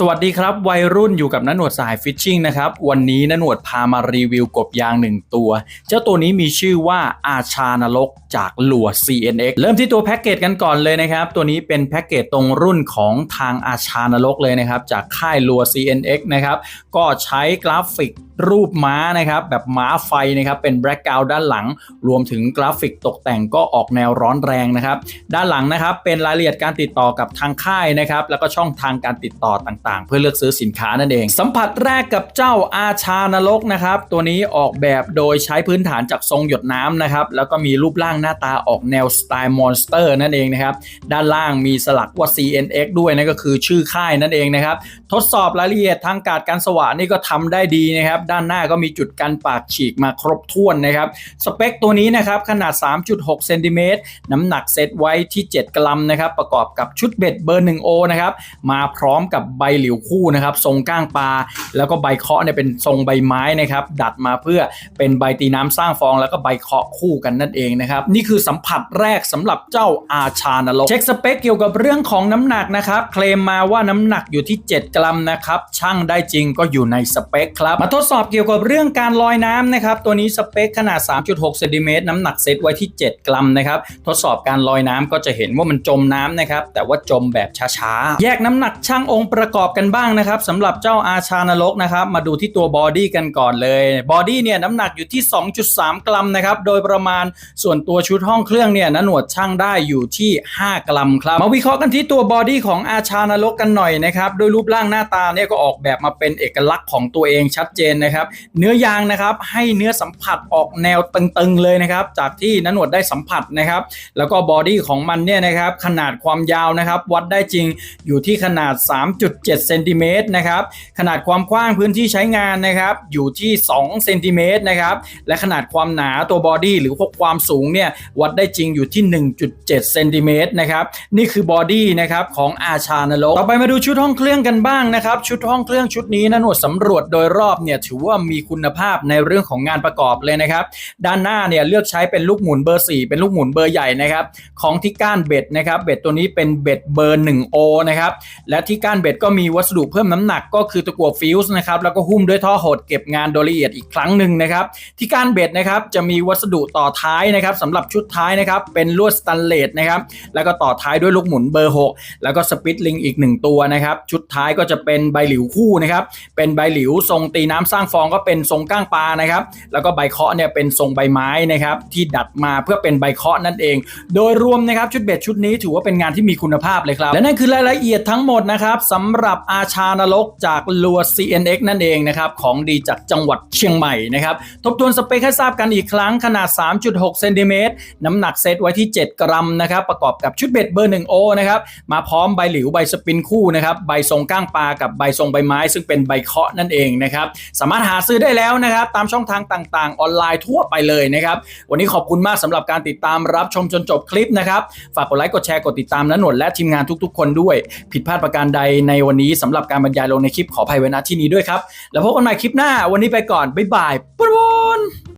สวัสดีครับ วัยรุ่นอยู่กับนันหนวดสายฟิชชิงนะครับ วันนี้นันหนวดพามารีวิวกบยางหนึ่งตัว เจ้าตัวนี้มีชื่อว่าอาชานรกจากหลัว CNX เริ่มที่ตัวแพ็กเกจกันก่อนเลยนะครับ ตัวนี้เป็นแพ็กเกจตรงรุ่นของทางอาชานรกเลยนะครับ จากค่ายหลัว CNX นะครับ ก็ใช้กราฟิก รูปม้านะครับแบบม้าไฟนะครับเป็นแบล็กกราวด้านหลัง รวมถึงกราฟิกตกแต่งก็ออกแนวร้อนแรงนะครับด้านหลังนะครับเป็นรายละเอียดการติดต่อกับทางค่ายนะครับแล้วก็ช่องทางการติดต่อต่างๆ เพื่อเลือกซื้อสินค้านั่นเอง สัมผัสแรกกับเจ้าอาชานรกนะครับตัวนี้ออกแบบโดยใช้พื้นฐานจากทรงหยดน้ำนะครับแล้วก็มีรูปร่างหน้าตาออกแนวสไตล์มอนสเตอร์นั่นเองนะครับด้านล่างมีสลักว่า CNX ด้วยนั่นก็คือชื่อค่ายนั่นเองนะครับทดสอบรายละเอียดทางการการสว่านนี่ก็ทำได้ดีนะครับด้านหน้าก็มีจุดกันปากฉีกมาครบถ้วนนะครับสเปคตัวนี้นะครับขนาด 3.6เซนติเมตรน้ำหนักเซตไว้ที่ 7 กรัมนะครับประกอบกับชุดเบ็ดเบอร์1โอนะครับมาพร้อมกับใบหลิวคู่นะครับทรงก้างปลา แล้วก็ใบเคาะเนี่ยเป็นทรงใบไม้นะครับดัดมาเพื่อเป็นใบตีน้ำสร้างฟอง แล้วก็ใบเคาะคู่กันนั่นเองนะครับนี่คือสัมผัสแรกสำหรับเจ้าอาชานรกเช็คสเปคเกี่ยวกับเรื่องของน้ำหนักนะครับเคลมมาว่าน้ำหนักอยู่ที่ 7 กรัมนะครับช่างได้จริงก็อยู่ในสเปคครับมาทดสอบอบเกี่ยวกับเรื่องการลอยน้ำนะครับ ตัวนี้สเปคขนาด 3.6เซนติเมตรน้ำหนักเซตไว้ที่ 7 กรัมนะครับ ทดสอบการลอยน้ำก็จะเห็นว่ามันจมน้ำนะครับ แต่ว่าจมแบบช้าๆ แยกน้ำหนักช่างองค์ประกอบกันบ้างนะครับสำหรับเจ้าอาชานรกนะครับ มาดูที่ตัวบอดี้กันก่อนเลย บอดี้เนี่ยน้ำหนักอยู่ที่ 2.3 กรัมนะครับ โดยประมาณส่วนตัวชุดห้องเครื่องเนี่ยนหนวดช่างได้อยู่ที่ 5 กรัมครับ มาวิเคราะห์กันที่ตัวบอดี้ของอาชานรกกันหน่อยนะครับ โดยรูปร่างหน้าตาเนี่ยก็ออกแบบมาเป็นเอกลักษณ์ของตัวเองชัดเจนนะนะครับ เนื้อยางนะครับให้เนื้อสัมผัสออกแนวตึงๆเลยนะครับ จากที่นันหนวดได้สัมผัสนะครับ แล้วก็บอดี้ของมันเนี่ยนะครับขนาดความยาวนะครับ วัดได้จริงอยู่ที่ขนาด 3.7เซนติเมตรนะครับขนาดความกว้างพื้นที่ใช้งานนะครับ อยู่ที่2เซนติเมตรนะครับและขนาดความหนาตัวบอดี้หรือพวกความสูงเนี่ยวัดได้จริงอยู่ที่ 1.7เซนติเมตรนะครับนี่คือบอดี้นะครับของอาชานรกต่อไปมาดูชุดห้องเครื่องกันบ้างนะครับ ชุดห้องเครื่องชุดนี้นะหนวดสำรวจโดยรอบเนี่ยถือว่ามีคุณภาพในเรื่องของงานประกอบเลยนะครับ ด้านหน้าเนี่ยเลือกใช้เป็นลูกหมุนเบอร์ 4 เป็นลูกหมุนเบอร์ใหญ่นะครับ ของที่ก้านเบ็ดนะครับเบ็ดตัวนี้เป็นเบ็ดเบอร์ 1O นะครับและที่ก้านเบ็ดก็มีวัสดุเพิ่มน้ำหนักก็คือตะกั่วฟิวส์นะครับแล้วก็หุ้มด้วยท่อหดเก็บงานโดยละเอียดอีกครั้งหนึ่งนะครับที่ก้านเบ็ดนะครับจะมีวัสดุต่อท้ายนะครับสำหรับชุดท้ายนะครับเป็นลวดสแตนเลสนะครับแล้วก็ต่อท้ายด้วยลูกหมุนเบอร์ 6 แล้วก็สปิตลิงอีก 1 ตัวนะครับชุดท้ายก็จะเป็นใบหลิวคู่นะครับเป็นใบหลิวทรงตีน้ำสร้างฟองก็เป็นทรงก้างปลานะครับ แล้วก็ใบเคาะเนี่ยเป็นทรงใบไม้นะครับที่ดัดมาเพื่อเป็นใบเคาะนั่นเอง โดยรวมนะครับชุดเบ็ดชุดนี้ถือว่าเป็นงานที่มีคุณภาพเลยครับ และนั่นคือรายละเอียดทั้งหมดนะครับสำหรับอาชานรกจากลัว CNX นั่นเองนะครับของดีจากจังหวัดเชียงใหม่นะครับทบทวนสเปคให้ทราบกันอีกครั้งขนาด 3.6เซนติเมตรน้ำหนักเซตไว้ที่ 7 กรัมนะครับประกอบกับชุดเบ็ดเบอร์1โอนะครับมาพร้อมใบหลิวใบสปินคู่นะครับใบทรงก้างปลากับใบทรงใบไม้ ซึ่งเป็นใบเคาะนั่นเองนะครับสามารถหาซื้อได้แล้วนะครับ ตามช่องทางต่างๆ ออนไลน์ทั่วไปเลยนะครับ วันนี้ขอบคุณมากสำหรับการติดตามรับชมจนจบคลิปนะครับ ฝากกดไลค์กดแชร์กดติดตามนันหนวดและทีมงานทุกๆ คนด้วย ผิดพลาดประการใดในวันนี้สำหรับการบรรยายลงในคลิปขออภัยไว้ณที่นี้ด้วยครับแล้วพบกันใหม่คลิปหน้าวันนี้ไปก่อนบ๊ายบายปุ๊บ